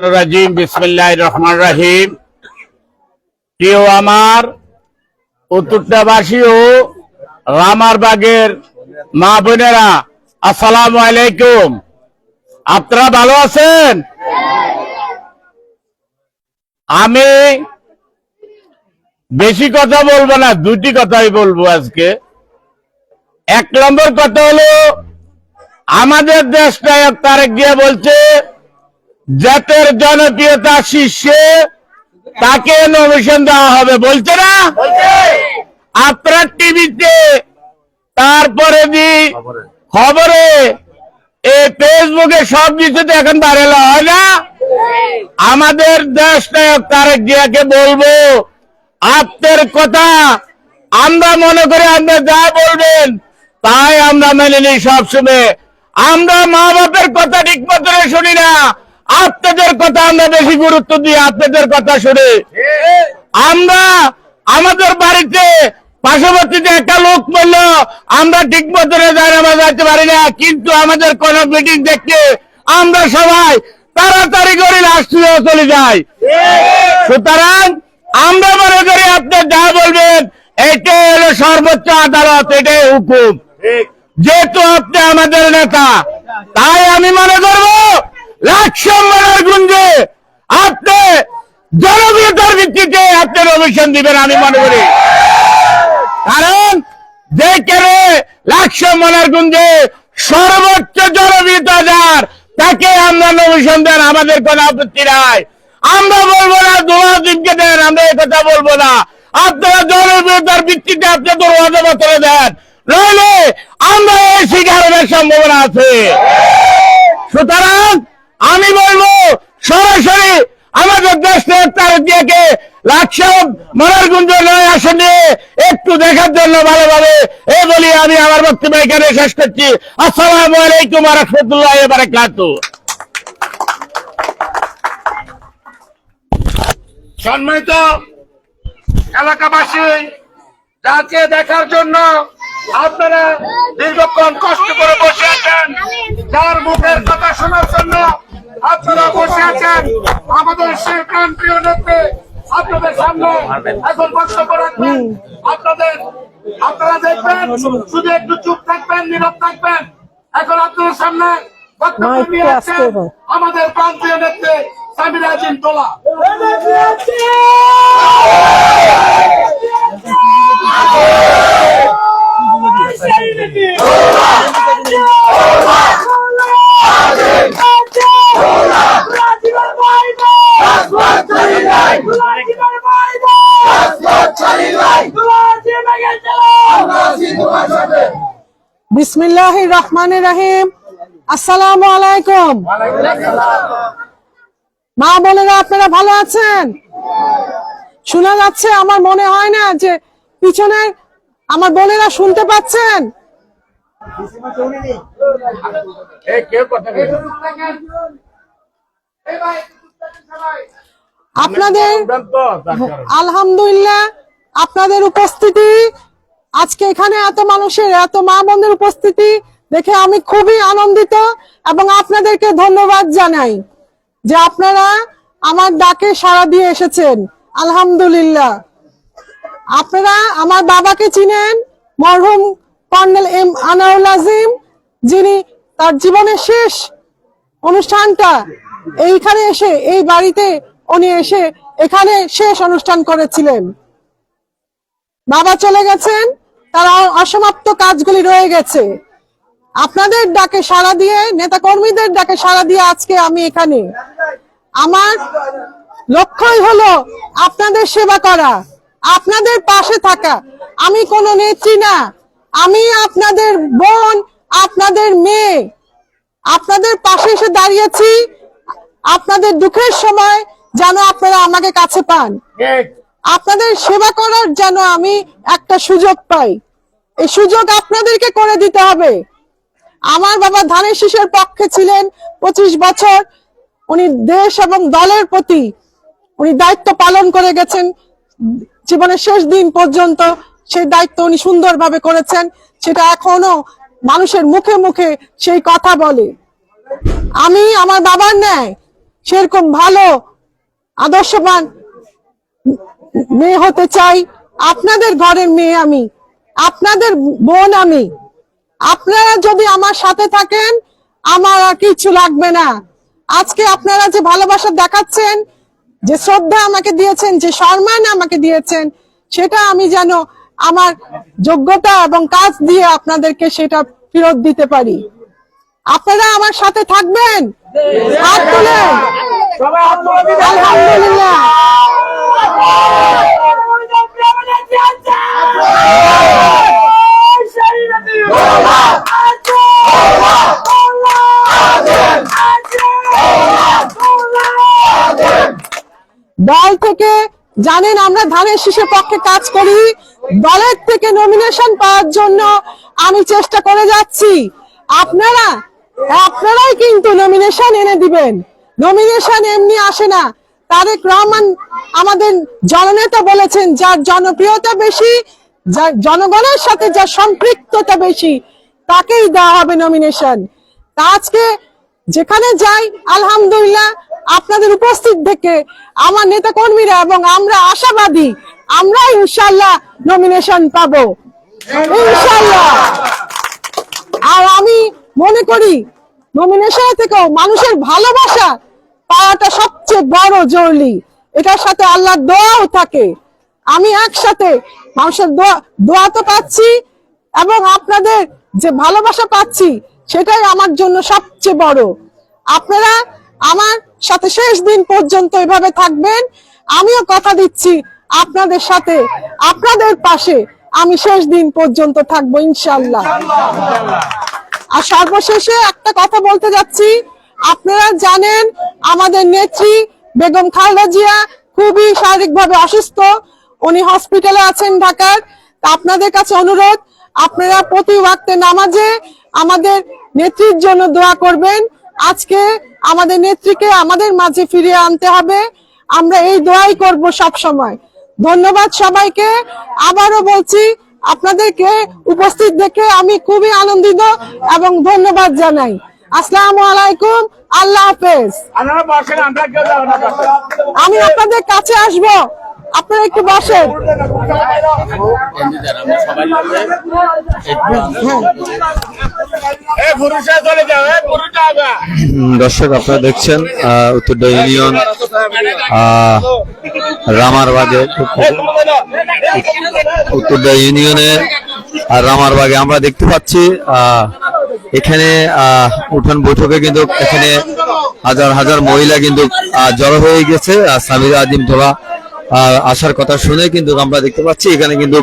রাজিম রহমান রাহিম। আমার উত্তরটাবাসী ও রামারবাগের মা বোনেরা, আসসালামু আলাইকুম। আপনারা ভালো আছেন? আমি বেশি কথা বলব না, দুটি কথাই বলব আজকে। এক নম্বর কথা হলো, আমাদের দেশ নায়ক তারেক দিয়ে বলছে জাতের জনপ্রিয়তা শীর্ষে তাকে নমিশন দেওয়া হবে বলছে না? আপনার টিভিতে তারপরে দি খবরে। এই ফেসবুকে সব কিছুতে এখন ভাইরাল হয় না? আমাদের দেশ নায়ক তারেক জিয়াকে বলব আপনার কথা আমরা মনে করি আপনি যা বলবেন তাই আমরা মেনে নিই সবসময়। আমরা মা বাপের কথা ঠিক মতো শুনি না। আপনাদের কথা আমরা বেশি গুরুত্ব দিই আপনাদের কথা শুনে। আমরা আমাদের বাড়িতে পার্শ্ববর্তীতে একটা লোক বলল আমরা ঠিক মতো যাইতে পারি না কিন্তু আমাদের কোন মিটিং দেখতে আমরা সবাই তাড়াতাড়ি করে রাষ্ট্রীয় চলে যাই। সুতরাং আমরা মনে করি আপনি যা বলবেন এটা হলো সর্বোচ্চ আদালত এটাই হুকুম। যেহেতু আপনি আমাদের নেতা তাই আমি মনে করব গুঞ্জে আপনি জনপ্রিয়তার ভিত্তিতে আপনি অভিশন দিবেন আমি মনে করি। কারণ যে সম্মানের গুঞ্জে সর্বোচ্চ জনপ্রিয়তা যার তাকে আমরা দেন, আমাদের কোনো আপত্তি নাই। আমরা বলব না দোয়াদিনকে দেন, আমরা কথা বলব না। আপনারা জনপ্রিয়তার ভিত্তিতে আপনি বছরে দেন। নইলে আমরা এই সম্ভাবনা আছে। সুতরাং আমি বলব, সরাসরি আমাদের দেশ তারেক দিয়াকে লাকসাম নয় আসনে। একটু দেখার জন্য ভালোভাবে এই বলি আমি আমার বক্তব্য এখানে শেষ করছি। আসসালামু আলাইকুম রহমতুল্লাহ বারাকাতু সম্মানিত এলাকাবাসী, যাকে দেখার জন্য আপনারা দীর্ঘক্ষণ কষ্ট করে বসে আছেন, যার মুখের কথা শোনার জন্য আপনারা বসে আছেন আমাদের সেই প্রিয় নেত্রী আপনাদের সামনে এখন বক্তব্য রাখবেন। আপনাদের আপনারা দেখবেন শুধু একটু চুপ থাকবেন নীরব থাকবেন। এখন আপনাদের সামনে বক্তব্য নিয়ে আসছেন আমাদের প্রান্তীয় নেত্রী সামিরা জিন তোলা। বিসমিল্লাহ রহমান রাহিম। আসসালামু আলাইকুম। মা বোনেরা আপনারা ভালো আছেন? শোনা যাচ্ছে আমার মনে হয় না যে পিছনে আমার বোনেরা শুনতে পাচ্ছেন? কেউ কথা। আপনাদের। আলহামদুলিল্লাহ আপনাদের উপস্থিতি আজকে এখানে এত মানুষের এত মা বোনদের উপস্থিতি দেখে আমি খুবই আনন্দিত এবং আপনাদেরকে ধন্যবাদ জানাই যে আপনারা আমার ডাকে সাড়া দিয়ে এসেছেন। আলহামদুলিল্লাহ। আপনারা আমার বাবাকে চিনেন মরহুম কর্নেল এম আনাউল আজিম যিনি তার জীবনের শেষ অনুষ্ঠানটা এইখানে এসে, এই বাড়িতে উনি এসে এখানে শেষ অনুষ্ঠান করেছিলেন। বাবা চলে গেছেন, তার অসমাপ্ত কাজগুলি রয়ে গেছে। আপনাদের ডাকে সাড়া দিয়ে নেতা কর্মীদের ডাকে সাড়া দিয়ে আজকে আমি এখানে। আমার লক্ষ্যই হলো আপনাদের সেবা করা, আপনাদের পাশে থাকা। আমি কোনো নেত্রী না, আমি আপনাদের বোন, আপনাদের মেয়ে। আপনাদের পাশে এসে দাঁড়িয়েছি আপনাদের দুঃখের সময় যেন আপনারা আমাকে কাছে পান। আপনাদের সেবা করার যেন আমি একটা সুযোগ পাই। এই সুযোগ আপনাদেরকে করে দিতে হবে। আমার বাবা ধানের শিশুর পক্ষে ছিলেন পঁচিশ বছর। উনি দেশ এবং দলের প্রতি উনি দায়িত্ব পালন করে গেছেন। জীবনের শেষ দিন পর্যন্ত সেই দায়িত্ব উনি সুন্দরভাবে করেছেন। সেটা এখনও মানুষের মুখে মুখে সেই কথা বলে। আমি আমার বাবার ন্যায় সেরকম ভালো আদর্শবান মেয়ে হতে চাই আপনাদের ঘরের মেয়ে আমি, আপনাদের বোন আমি। আপনারা যদি আমার সাথে থাকেন, আমার আর কিছু লাগবে না। আজকে আপনারা যে ভালোবাসা দেখাচ্ছেন, যে শ্রদ্ধা আমাকে দিয়েছেন, যে সম্মান আমাকে দিয়েছেন, সেটা আমি যেন আমার যোগ্যতা এবং কাজ দিয়ে আপনাদেরকে সেটা ফেরত দিতে পারি। আপনারা আমার সাথে থাকবেন? হাত তুলেন আলহামদুলিল্লাহ। দল থেকে জানেন আমরা ধানের শীষের পক্ষে কাজ করি দলের থেকে নমিনেশন পাওয়ার জন্য আমি চেষ্টা করে যাচ্ছি। আপনারা আপনারাই কিন্তু নমিনেশন এনে দিবেন। নমিনেশন এমনি আসে না। তারেক রহমান আমাদের জননেতা বলেছেন, যার জনপ্রিয়তা বেশি, যার জনগণের সাথে যার সম্পৃক্ততা বেশি, তাকেই দেওয়া হবে নমিনেশন তা আজকে যেখানে যাই, আলহামদুলিল্লাহ, আপনাদের উপস্থিত থেকে আমার নেতা কর্মীরা এবং আমরা আশাবাদী আমরা ইনশাল্লাহ নমিনেশন পাবো। ইনশাল্লাহ আর আমি মনে করি নমিনেশন থেকেও মানুষের ভালোবাসা পাওয়াটা সবচেয়ে বড় জরুরি। এটার সাথে আল্লাহর দোয়াও থাকে। আমি একসাথে মানুষের দোয়া দোয়া তো পাচ্ছি এবং আপনাদের যে ভালোবাসা পাচ্ছি, সেটাই আমার জন্য সবচেয়ে বড়। আপনারা আমার সাথে শেষ দিন পর্যন্ত এভাবে থাকবেন। আমিও কথা দিচ্ছি আপনাদের সাথে, আপনাদের পাশে আমি শেষ দিন পর্যন্ত থাকব ইনশাল্লাহ আর সর্বশেষে একটা কথা বলতে যাচ্ছি। আপনারা জানেন আমাদের নেত্রী বেগম খালেদা জিয়া খুবই শারীরিকভাবে অসুস্থ। উনি হসপিটালে আছেন ঢাকার। আপনাদের কাছে অনুরোধ, আপনারা প্রতি ওয়াক্তে নামাজে আমাদের নেত্রীর জন্য দোয়া করবেন। আজকে আমাদের নেত্রীকে আমাদের মাঝে ফিরিয়ে আনতে হবে। আমরা এই দোয়াই করব সব সময় ধন্যবাদ সবাইকে। আবারও বলছি আপনাদেরকে উপস্থিত দেখে আমি খুবই আনন্দিত এবং ধন্যবাদ জানাই। আসসালামু আলাইকুম আল্লাহ হাফেজ। আমি আপনাদের কাছে আসব। আপনারা একটু বসেন। দর্শক আপনারা দেখছেন উত্তরডা ইউনিয়ন রামারবাগে উত্তরডা ইউনিয়নে আর রামারবাগে আমরা দেখতে পাচ্ছি আহ, এখানে আহ, উঠান বৈঠকে কিন্তু এখানে হাজার হাজার মহিলা কিন্তু জড়ো হয়ে গেছে আর সামিরা আজিম আহ, আসার কথা শুনে কিন্তু আমরা দেখতে পাচ্ছি, এখানে কিন্তু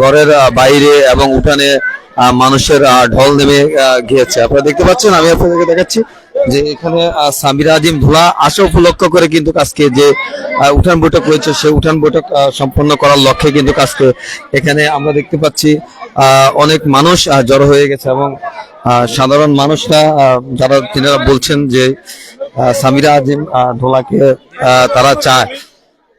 ঘরের বাইরে এবং উঠানে মানুষের ঢল নেমে গিয়েছে। আপনারা দেখতে পাচ্ছেন, আমি আপনাদেরকে দেখাচ্ছি যে এখানে সামিরা আজিম ধুলা আসা উপলক্ষ করে কিন্তু আজকে যে উঠান বৈঠক হয়েছে সেই উঠান বৈঠক সম্পন্ন করার লক্ষ্যে কিন্তু আজকে এখানে আমরা দেখতে পাচ্ছি অনেক মানুষ জড়ো হয়ে গেছে এবং সাধারণ মানুষরা যারা, তিনারা বলছেন যে সামিরা আজিম ধোলাকে তারা চায়।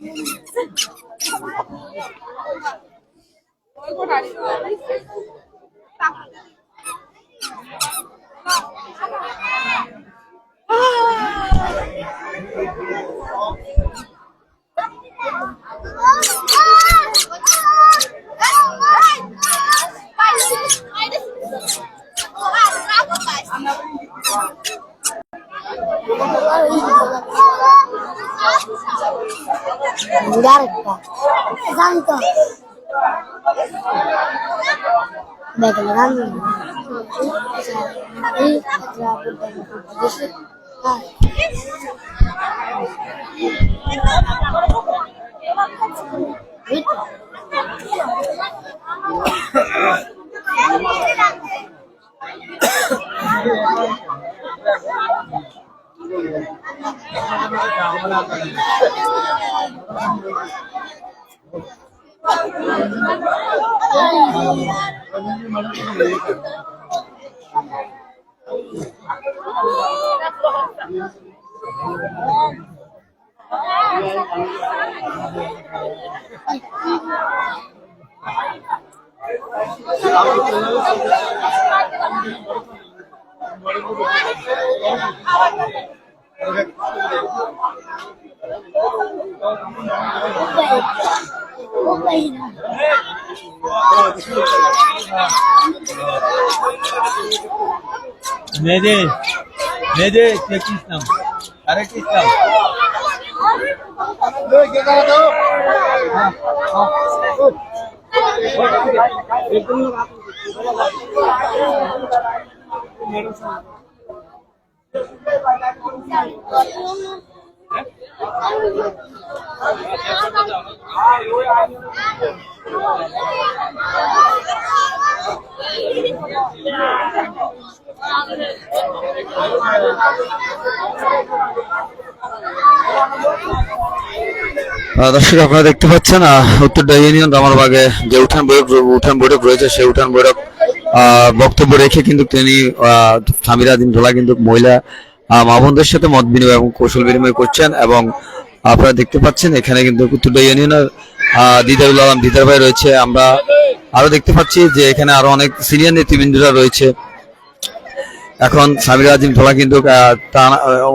দেখেন রান্না এই হ্যাঁ মেয়েদে মেয়েদে কে কি ইসলাম আরে কি ইসলাম আহ, দর্শক আপনারা দেখতে পাচ্ছেন আহ, উত্তরডা ইউনিয়ন রামারবাগে যে উঠান বৈঠক উঠান বৈঠক রয়েছে সেই উঠান আহ, বক্তব্য রেখে কিন্তু তিনি স্বামীরা দিন ধোলা কিন্তু মহিলা মা বোনদের সাথে মত বিনিময় এবং কৌশল বিনিময় করছেন এবং আপনারা দেখতে পাচ্ছেন এখানে কিন্তু উত্তরডা ইউনিয়নের দিদারুল আলম দিদার ভাই রয়েছে। আমরা আরও দেখতে পাচ্ছি যে এখানে আরও অনেক সিনিয়র নেতৃবৃন্দরা রয়েছে। এখন সামির আজিম ধোলা কিন্তু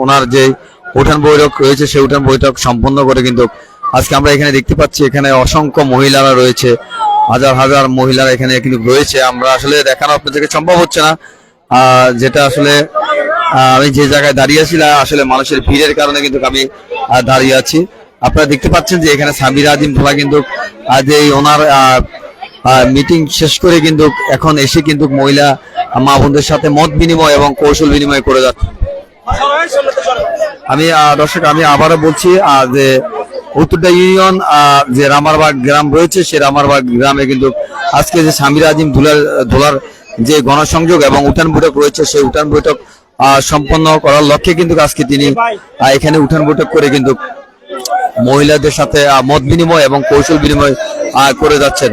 ওনার যে উঠান বৈঠক রয়েছে, সেই উঠান বৈঠক সম্পন্ন করে কিন্তু আজকে আমরা এখানে দেখতে পাচ্ছি এখানে অসংখ্য মহিলারা রয়েছে। হাজার হাজার মহিলারা এখানে কিন্তু রয়েছে। আমরা আসলে দেখানো আপনাদেরকে সম্ভব হচ্ছে না। যেটা আসলে আমি যে জায়গায় দাঁড়িয়ে আছিলাম আসলে মানুষের ভিড়ের কারণে কিন্তু আমি দাঁড়িয়ে আছি। আপনারা দেখতে পাচ্ছেন যে এখানে সামির আজিম ধোলা কিন্তু আজ এই ওনার মিটিং শেষ করে কিন্তু এখন এসে কিন্তু মহিলা মা বোনদের সাথে মত বিনিময় এবং কৌশল বিনিময় করে যাচ্ছে। আমি দর্শক, আমি আবারও বলছি যে উত্তরটা ইউনিয়ন যে রামারবাগ গ্রাম রয়েছে সে রামারবাগ গ্রামে কিন্তু আজকে যে সামির আজিম ধুলার, ধোলার যে গণসংযোগ এবং উঠান বৈঠক রয়েছে, সেই উঠান বৈঠক সম্পন্ন করার লক্ষ্যে কিন্তু আজকে তিনি এখানে উঠান বৈঠক করে কিন্তু মহিলাদের সাথে মত বিনিময় এবং কৌশল বিনিময় করে যাচ্ছেন।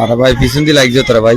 আরে ভাই পিছন দিয়ে লাগছে তোরা ভাই।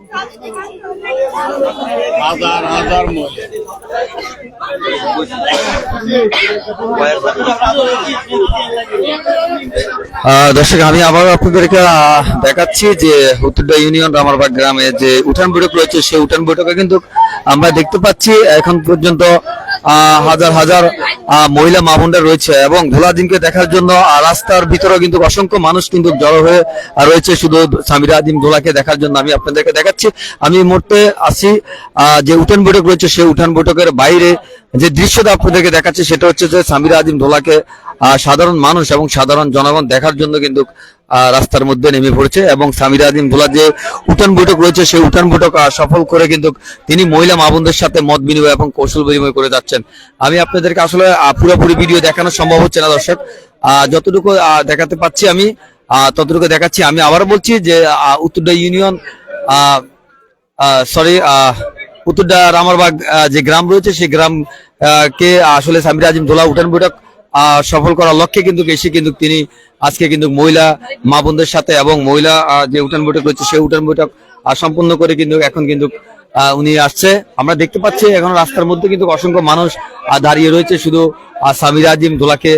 হাজার হাজার দর্শক, আমি আবার আপনাদেরকে দেখাচ্ছি যে উত্তরডা ইউনিয়ন রামারবাগ গ্রামে যে উঠান বৈঠক রয়েছে, সেই উঠান বৈঠকে কিন্তু আমরা দেখতে পাচ্ছি, এখন পর্যন্ত হাজার হাজার মহিলা মা বোনরা রয়েছে এবং ধুলাদিনকে দেখার জন্য রাস্তার ভিতরে কিন্তু অসংখ্য মানুষ কিন্তু জড়ো হয়ে রয়েছে। শুধু সামিরা আদিম দোলাকে দেখার জন্য আমি আপনাদেরকে দেখাচ্ছি। আমি এই মুহূর্তে আহ, যে উঠান বৈঠক রয়েছে সেই উঠান বৈঠকের বাইরে যে দৃশ্যটা আপনাদেরকে দেখাচ্ছি সেটা হচ্ছে যে সামিরা আদিম দোলাকে সাধারণ মানুষ এবং সাধারণ জনগণ দেখার জন্য কিন্তু রাস্তার মধ্যে নেমে পড়েছে এবং সামিরা আদিম দোলার যে উঠান বৈঠক রয়েছে, সেই উঠান বৈঠক সফল করে কিন্তু তিনি মহিলা মা বোনদের সাথে মত বিনিময় এবং কৌশল বিনিময় করে যাচ্ছেন। আমি আপনাদেরকে আসলে পুরোপুরি ভিডিও দেখানো সম্ভব হচ্ছে না, দর্শক। যতটুকু দেখাতে পাচ্ছি আমি ততটুকু দেখাচ্ছি। আমি আবার বলছি যে উত্তরডা ইউনিয়ন সরি উত্তরডা রামারবাগ যে গ্রাম রয়েছে, সেই গ্রাম কে আসলে সামির আজিম দোলা উঠান বৈঠক সফল করার লক্ষ্যে কিন্তু এসে কিন্তু তিনি আজকে কিন্তু মহিলা মা বোনদের সাথে এবং মহিলা যে উঠান বৈঠক রয়েছে, সেই উঠান বৈঠক সম্পূর্ণ করে কিন্তু এখন কিন্তু উনি আসছে। আমরা দেখতে পাচ্ছি এখন রাস্তার মধ্যে কিন্তু অসংখ্য মানুষ দাঁড়িয়ে রয়েছে শুধু সামির আজিম দোলাকে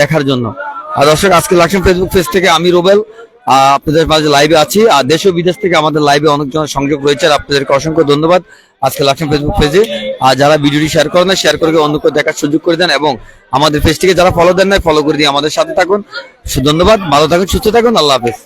দেখার জন্য। আর দর্শক, আজকে লাকসাম ফেসবুক পেজ থেকে আমি রোবেল আপনাদের মাঝে লাইভে আছি। আর দেশ ও বিদেশ থেকে আমাদের লাইভে অনেকজন সংযোগ রয়েছে, আর আপনাদেরকে অসংখ্য ধন্যবাদ আজকে লাকসাম ফেসবুক পেজে আর যারা ভিডিওটি শেয়ার করেন না শেয়ার করে অন্যকে দেখার সুযোগ করে দেন এবং আমাদের পেজটিকে যারা ফলো দেন না ফলো করে দিয়ে আমাদের সাথে থাকুন। ধন্যবাদ, ভালো থাকুন, সুস্থ থাকুন, আল্লাহ হাফেজ।